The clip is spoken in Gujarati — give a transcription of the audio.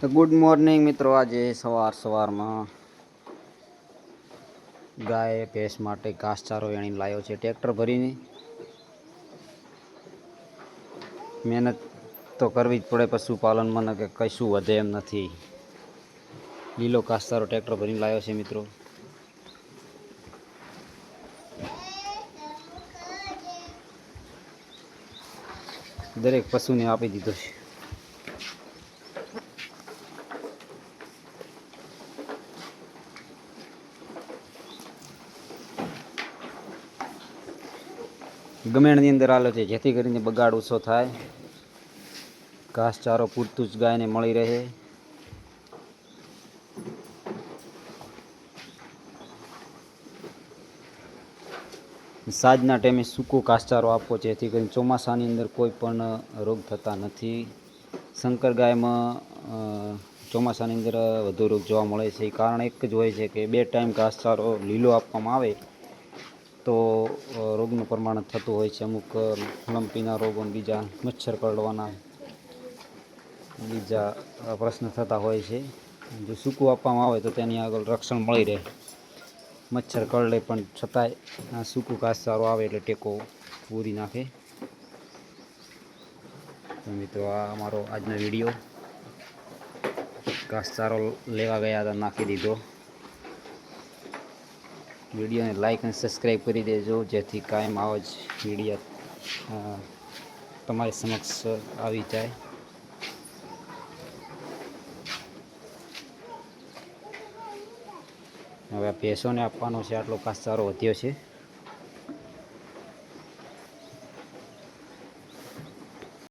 તો ગુડ મોર્નિંગ મિત્રો, આજે સવાર સવારમાં ગાય ભેંસ માટે ઘાસચારો એણી લાવ્યો છે ટ્રેક્ટર ભરીને. મહેનત તો કરવી જ પડે, પશુપાલનમાં કે કશું વધે એમ નથી. લીલો ઘાસચારો ટ્રેક્ટર ભરીને લાવ્યો છે મિત્રો. દરેક પશુને આપી દીધો છે. ગમેણની અંદર આલો છે. જેથી કરીને બગાડ ઓછો થાય. ઘાસચારો પૂરતું જ ગાયને મળી રહે. સાંજના ટાઈમે સૂકો ઘાસચારો આપવો છે. જેથી કરીને ચોમાસાની અંદર કોઈ પણ રોગ થતા નથી. શંકર ગાયમાં ચોમાસાની અંદર વધુ રોગ જોવા મળે છે. એ કારણ એક જ હોય છે કે બે ટાઈમ ઘાસચારો લીલો આપવામાં આવે તો રોગનું પ્રમાણ થતું હોય છે. અમુક લંપીના રોગો બીજા મચ્છર કરડવાના બીજા પ્રશ્ન થતા હોય છે. જો સૂકું આપવામાં આવે તો તેની આગળ રક્ષણ મળી રહે. મચ્છર કરડે પણ છતાંય સૂકું ઘાસચારો આવે એટલે ટેકો પૂરી નાખે. તો મિત્રો, આ અમારો આજનો વીડિયો. ઘાસચારો લેવા ગયા હતા, નાખી દીધો. વિડીયોને લાઇક અને સબસ્ક્રાઈબ કરી દેજો, જેથી કાયમ આવો જ વીડિયો તમારી સમક્ષ આવી જાય. હવે ભેંસોને આપવાનો છે આટલો ઘાસચારો વધ્યો છે.